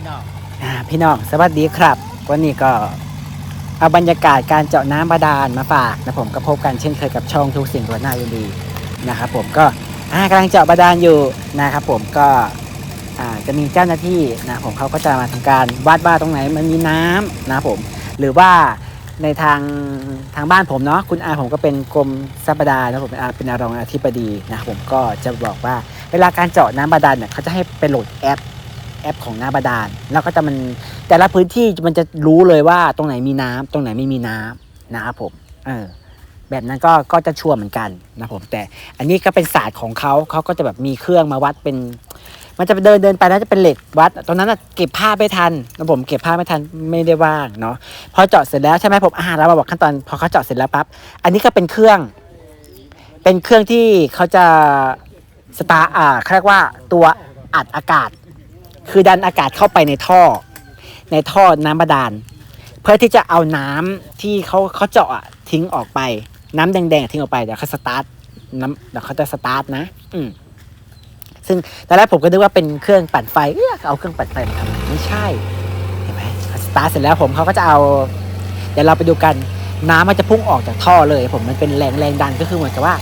พี่น้องอ่าพี่น้องสวัสดีครับ วันนี้ก็เอาบรรยากาศการเจาะน้ำบาดาลมาฝากนะผมก็พบกันเช่นเคยกับช่องทุกสิ่งตัวหน้ายินดีนะครับผมก็อ่ากำลังเจาะบาดาลอยู่นะครับผมก็อ่าจะมีเจ้าหน้าที่นะผมเขาก็จะมาทำการวัดว่าตรงไหนมันมีน้ำนะผมหรือว่าในทางทางบ้านผมเนาะคุณอาผมก็เป็นกรมทรัพยากรนะผมเป็นอาเป็นรองอธิบดีนะผมก็จะบอกว่าเวลาการเจาะน้ำบาดาลเนี่ยเขาจะให้ไปโหลดแอป แอปของน้ำบาดาลแล้วก็จะมันแต่ละพื้นที่มันจะรู้เลยว่าตรงไหนมีน้ำตรงไหนไม่มีน้ำนะครับผมเออแบบนั้นก็ก็จะชัวร์เหมือนกันนะผมแต่อันนี้ก็เป็นศาสตร์ของเขาเขาก็จะแบบมีเครื่องมาวัดเป็น มันจะเดินเดินไปน่าจะเป็นเหล็กวัดตรงนั้นน่ะเก็บผ้าไม่ทันนะผมเก็บผ้าไม่ทันไม่ได้ว่างเนาะพอเจาะเสร็จแล้วใช่ไหมผมอ่าเรามาบอกขั้นตอนพอเขาเจาะเสร็จแล้วปั๊บอันนี้ก็เป็นเครื่อง เป็นเครื่องที่เขาจะสตาร์อ่าเขาเรียกว่าตัวอัดอากาศ คือดันอากาศเข้าไปในท่อ ในท่อน้ำบาดาล เพื่อที่จะเอาน้ำที่เขาเขาเจาะทิ้งออกไป น้ำแดงๆทิ้งออกไปเดี๋ยวเขาสตาร์ทน้ำเดี๋ยวเขาจะสตาร์ทนะ อืมซึ่งตอนแรกผมก็นึกว่าเป็นเครื่องปั่นไฟเอ๊ะเอาเครื่องปั่นไฟมาทำไมไม่ใช่เห็นไหมสตาร์ทเสร็จแล้วผมเขาก็จะเอา เดี๋ยวเราไปดูกันน้ำมันจะพุ่งออกจากท่อเลยผมมันเป็นแรงแรงดันก็คือเหมือนกับว่า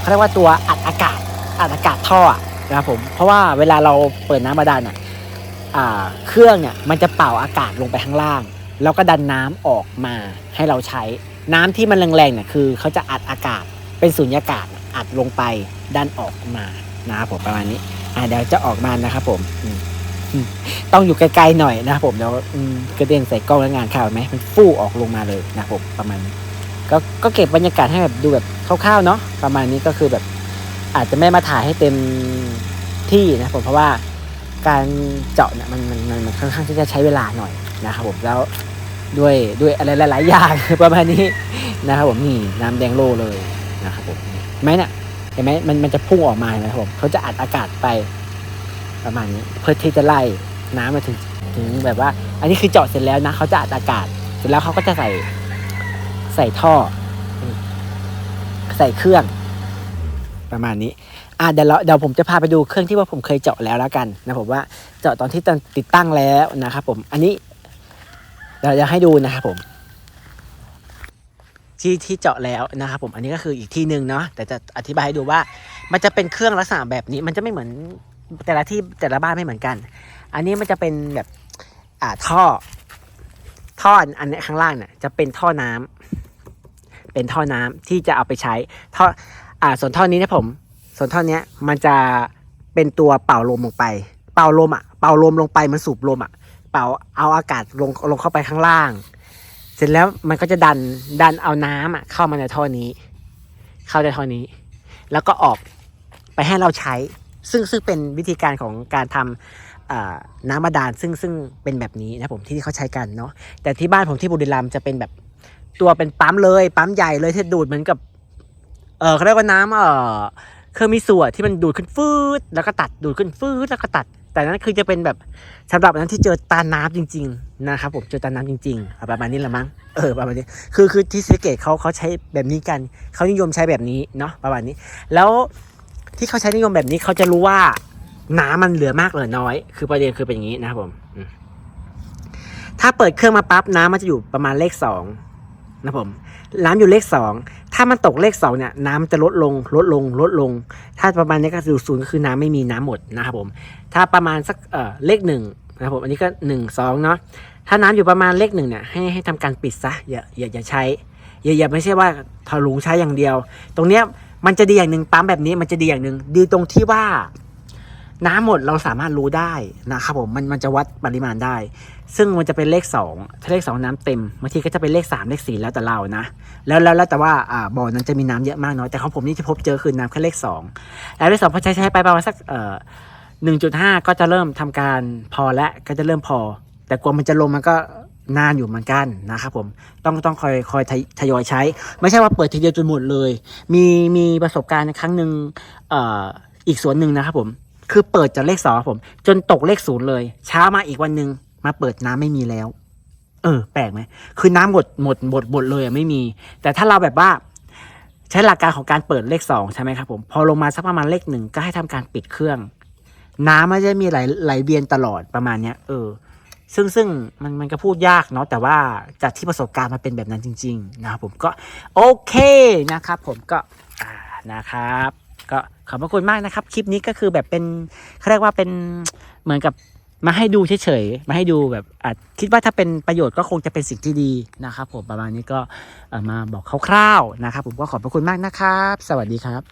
เขาเรียกว่าตัวอัดอากาศอัดอากาศท่อนะครับผมเพราะว่าเวลาเราเปิดน้ำบาดาลน่ะอ่า เครื่องเนี่ยมันจะเป่าอากาศลงไปข้างล่าง แล้วก็ดันน้ำออกมาให้เราใช้ น้ำที่มันแรงๆเนี่ยคือเขาจะอัดอากาศเป็นสุญญากาศอัดลงไปดันออกมานะครับผมประมาณนี้อ่าเดี๋ยวจะออกมานะครับผมต้องอยู่ไกลๆหน่อยนะครับผมเดี๋ยวกระเด็นใส่กล้องแล้วงานข่าวไหมมันฟู่ออกลงมาเลยนะครับผมประมาณนี้ก็ก็เก็บบรรยากาศให้แบบดูแบบคร่าวๆเนาะประมาณนี้ก็คือแบบอาจจะไม่มาถ่ายให้เต็มที่นะผมเพราะว่า การเจาะเนี่ยมันมันมันค่อนข้างที่จะใช้เวลาหน่อยนะครับผมแล้วด้วยด้วยอะไรหลาย ๆ อย่างประมาณนี้นะครับผมนี่น้ำแดงโลเลยนะครับผมเห็นไหมเนี่ยเห็นไหมมันมันจะพุ่งออกมานะครับผมเขาจะอัดอากาศไปประมาณนี้เพื่อที่จะไล่น้ำมาถึงถึงแบบว่า อันนี้คือเจาะเสร็จแล้วนะเขาจะอัดอากาศ เสร็จแล้วเขาก็จะใส่ใส่ท่อ ใส่เครื่องประมาณนี้ อะเดี๋ยวเราเดี๋ยวผมจะพาไปดูเครื่องที่ว่าผมเคยเจาะแล้วแล้วกันนะผมว่าเจาะตอนที่ติดตั้งแล้วนะครับผมอันนี้เดี๋ยวจะให้ดูนะครับผม ที่ที่เจาะแล้วนะครับผมอันนี้ก็คืออีกที่หนึ่งเนาะแต่จะอธิบายให้ดูว่า มันจะเป็นเครื่องลักษณะแบบนี้ มันจะไม่เหมือนแต่ละที่แต่ละบ้านไม่เหมือนกัน อันนี้มันจะเป็นแบบอ่าท่อ ท่ออันอันนี้ข้างล่างเนี่ยจะเป็นท่อน้ำเป็นท่อน้ำที่จะเอาไปใช้ท่ออ่าส่วนท่อนี้เนะผม ส่วนท่อนนี้มันจะเป็นตัวเป่าลมลงไป เป่าลมอะ เป่าลมลงไปมันสูบลมอะ เป่าเอาอากาศลงลงเข้าไปข้างล่าง เสร็จแล้วมันก็จะดันดันเอาน้ำอะเข้ามาในท่อนี้ เข้าในท่อนี้ แล้วก็ออกไปให้เราใช้ ซึ่งซึ่งเป็นวิธีการของการทำอ่าน้ำบาดาลซึ่งซึ่งเป็นแบบนี้นะผมที่เขาใช้กันเนาะแต่ที่บ้านผมที่บุรีรัมย์จะเป็นแบบตัวเป็นปั๊มเลย ปั๊มใหญ่เลยที่ดูดเหมือนกับ เออเขาเรียกว่าน้ำเออ คือมีส่วนที่มันดูดขึ้นฟืดแล้วก็ตัดดูดขึ้นฟืดแล้วก็ตัด แต่นั้นคือจะเป็นแบบสำหรับนั้นที่เจอตาน้ำจริง ๆ นะครับผมเจอตาน้ำจริงๆประมาณนี้ละมั้งเออประมาณนี้คือคือที่สเกตเขาเขาใช้แบบนี้กันเขานิยมใช้แบบนี้เนาะประมาณนี้ แล้วที่เขาใช้นิยมแบบนี้เขาจะรู้ว่าน้ำมันเหลือมากเหลือน้อย คือประเด็นคือเป็นอย่างนี้นะครับผมถ้าเปิดเครื่องมาปั๊บน้ำมันจะอยู่ประมาณเลขสองนะครับผมน้ำอยู่เลขสอง ถ้ามันตกเลขสองเนี่ยน้ำจะลดลงลดลงลดลง ถ้าประมาณนี้ก็คือศูนย์ก็คือน้ำไม่มีน้ำหมดนะครับผมถ้าประมาณสักเอ่อเลขหนึ่งนะครับผมอันนี้ก็หนึ่งสองเนาะถ้าน้ำอยู่ประมาณเลขหนึ่งเนี่ยให้ให้ทำการปิดซะอย่าอย่าอย่าใช้อย่าอย่าไม่ใช่ว่าถลุงใช้อย่างเดียว ตรงเนี้ยมันจะดีอย่างหนึ่งปั๊มแบบนี้มันจะดีอย่างหนึ่งดีตรงที่ว่า น้ำหมดเราสามารถรู้ได้นะครับผมมันมันจะวัดปริมาณได้ ซึ่งมันจะเป็นเลขสองถ้าเลขสองน้ำเต็มบางทีก็จะเป็นเลขสามเลขสี่แล้วแต่เรานะ แล้วแล้วแต่ว่าอ่าบ่อนั้นจะมีน้ำเยอะมากน้อยแต่ของผมนี่จะพบเจอคือน้ำแค่เลขสองแล้วเลขสองพอใช้ใช้ไปประมาณสักเอ่อหนึ่งจุดห้าก็จะเริ่มทำการพอและก็จะเริ่มพอ แต่กว่ามันจะลงมันก็นานอยู่เหมือนกันนะครับผมต้องต้องคอยคอยทยอยใช้ ไม่ใช่ว่าเปิดทีเดียวจนหมดเลย มีมีประสบการณ์ครั้งหนึ่งเอ่ออีกสวนหนึ่งนะครับผม คือเปิดจากเลขสองผม จนตกเลขศูนย์เลย เช้ามาอีกวันหนึ่งมาเปิดน้ำไม่มีแล้ว เออ แปลกไหมคือน้ำหมดหมดหมดหมดเลยไม่มี แต่ถ้าเราแบบว่า ใช้หลักการของการเปิดเลขสองใช่ไหมครับผม พอลงมาสักประมาณเลขหนึ่งก็ให้ทำการปิดเครื่อง น้ำไม่ได้มีไหลไหลเวียนตลอดประมาณเนี้ยเออซึ่งซึ่งมันมันก็พูดยากเนาะแต่ว่าจากที่ประสบการณ์มาเป็นแบบนั้นจริง ๆ นะครับผมก็โอเคนะครับผมก็นะครับ ก็ขอบพระคุณมากนะครับ คลิปนี้ก็คือแบบเป็นเขาเรียกว่าเป็นเหมือนกับมาให้ดูเฉยๆ มาให้ดูแบบอาจคิดว่าถ้าเป็นประโยชน์ก็คงจะเป็นสิ่งที่ดีนะครับผมประมาณนี้ก็มาบอกคร่าวๆนะครับผมก็ขอบพระคุณมากนะครับ สวัสดีครับ